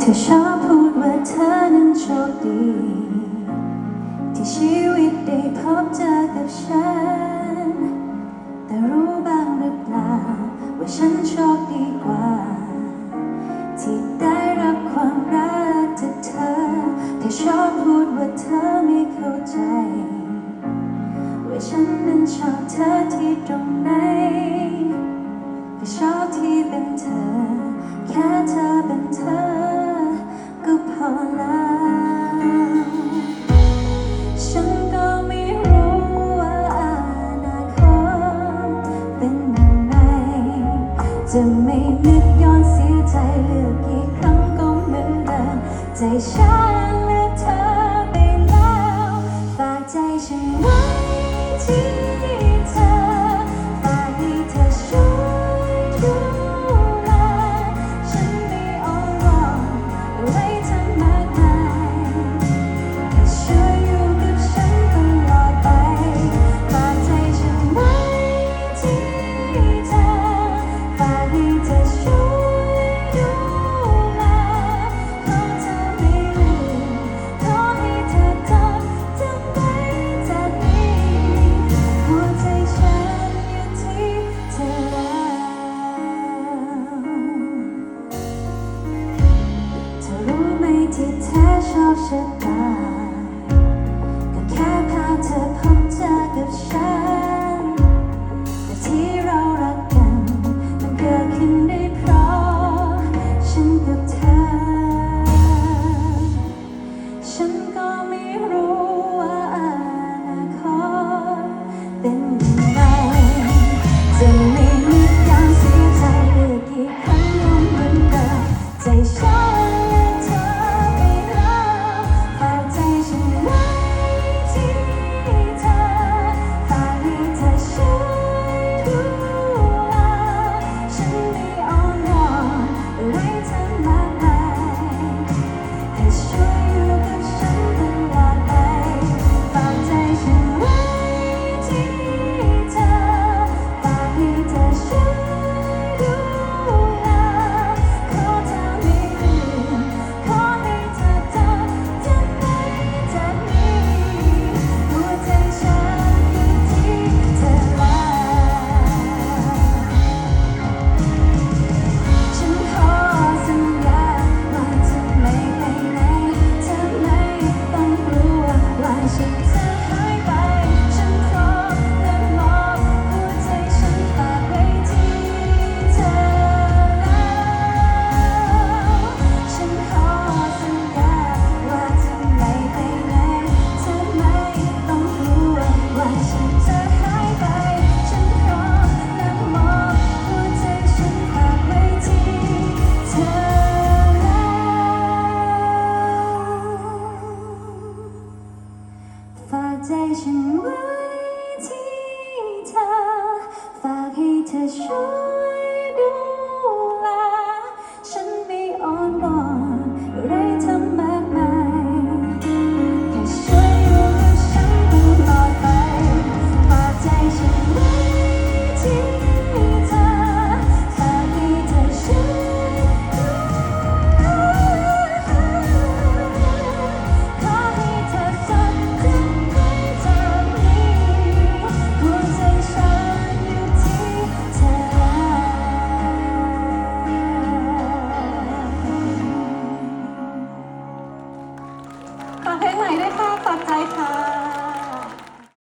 เธอชอบพูดว่าเธอนั้นโชคดี ที่ชีวิตได้พบเจอกับฉัน แต่รู้บ้างหรือเปล่า ว่าฉันโชคดีกว่า ที่ได้รับความรักจากเธอ เธอชอบพูดว่าเธอไม่เข้าใจ ว่าฉันนั้นชอบเธอที่ตรงไหน จะไม่นึกย้อนเสียใจเลือกกี่ครั้งก็เหมือนเดิมใจฉัน ที่แท้ชอบชะตา ใจฉันไว้ที่เธอ ฝากให้เธอช่วย